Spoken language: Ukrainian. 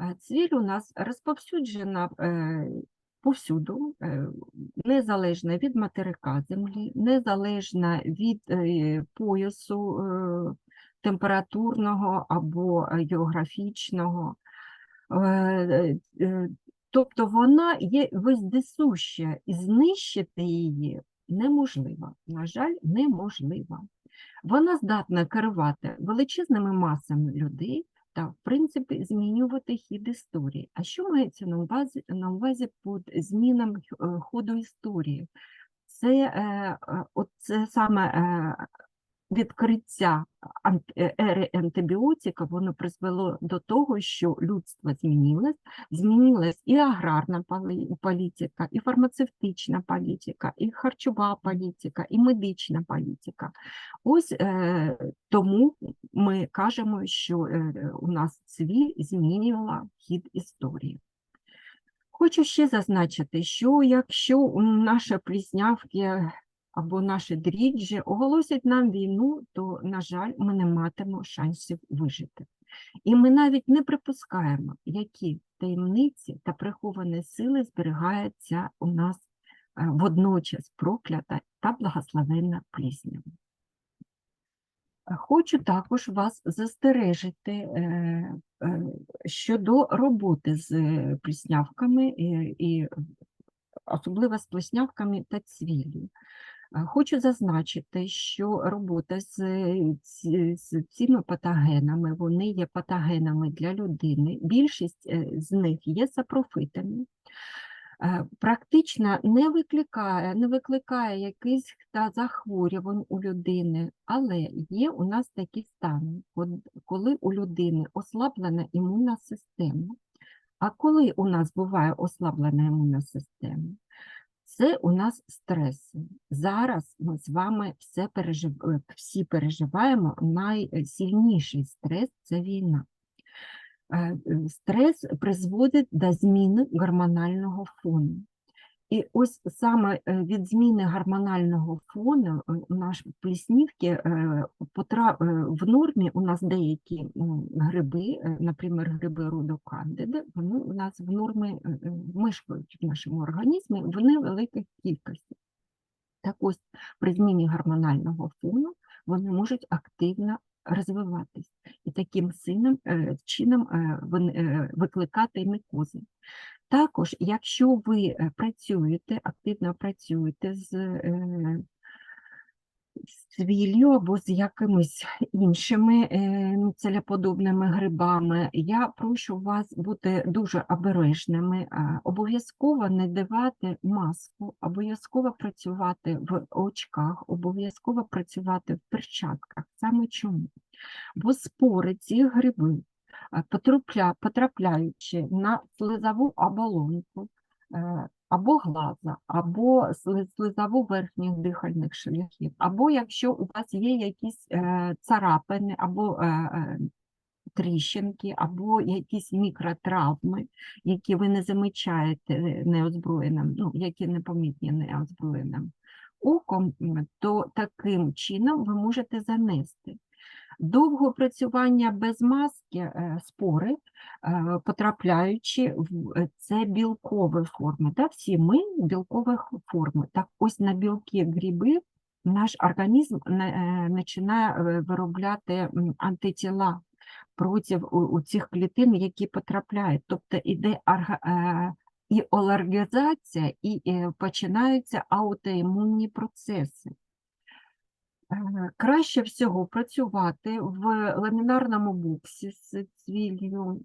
Е, Цвіль у нас розповсюджена е, повсюду, е, незалежна від материка землі, незалежна від е, поясу е, температурного або географічного. Е, Тобто вона є вездесуща, і знищити її неможливо. На жаль, неможливо. Вона здатна керувати величезними масами людей та, в принципі, змінювати хід історії. А що мається на увазі, на увазі під змінам е, ходу історії? Це, е, е, саме е, відкриття ери антибіотика, воно призвело до того, що людство змінилось, змінилась і аграрна політика, і фармацевтична політика, і харчова політика, і медична політика. Ось тому ми кажемо, що е, у нас цвіль змінювала хід історії. Хочу ще зазначити, що якщо наші пліснявки або наші дріджі оголосять нам війну, то, на жаль, ми не матимемо шансів вижити. І ми навіть не припускаємо, які таємниці та приховані сили зберігаються у нас е, водночас проклята та благословенна пліснява. Хочу також вас застережити е, е, щодо роботи з е, пліснявками і, особливо з плеснявками та цвіллю. Хочу зазначити, що робота з, з цими патогенами, вони є патогенами для людини. Більшість з них є сапрофитами. Е, Практично не викликає, не викликає якихось та захворювань у людини, але є у нас такі стани, коли у людини ослаблена імунна система. А коли у нас буває ослаблена імунна система, це у нас стреси. Зараз ми з вами все пережив... е, всі переживаємо найсильніший стрес це війна. Е, е, Стрес призводить до зміни гормонального фону. І ось саме е, від зміни гормонального фону нас пліснівки в нормі у нас деякі гриби, е, наприклад, гриби роду кандиди, вони у нас в нормі мешкають в нашому організмі в невеликих кількостях. Так ось при зміні гормонального фону вони можуть активно розвиватись і таким е, чином е, е, викликати мікози. Також, якщо ви працюєте, активно працюєте з, з цвіллю або з якимись іншими е, целеподобними грибами, я прошу вас бути дуже обережними, обов'язково не давати маску, обов'язково працювати в очках, обов'язково працювати в перчатках. Саме чому? Бо спори цих грибів е, потрапля, потрапляючи на слизову оболонку е, або глаза, або слизову верхніх дихальних шляхів, або якщо у вас є якісь е, царапини, або тріщинки, або якісь мікротравми, які ви не замічаєте е, неозброєним, ну, які непомітні неозброєним оком, то таким чином ви можете занести. Довго працювання без маски е, спори, е, потрапляючи в е, це білкові форми. Да? Всі ми білкових форми. Так ось на білки грибів наш організм починає виробляти антитіла проти цих клітин, які потрапляють. Тобто іде і алергізація, і починаються аутоімунні процеси. Е, Краще всього працювати в ламінарному боксі з цвіллю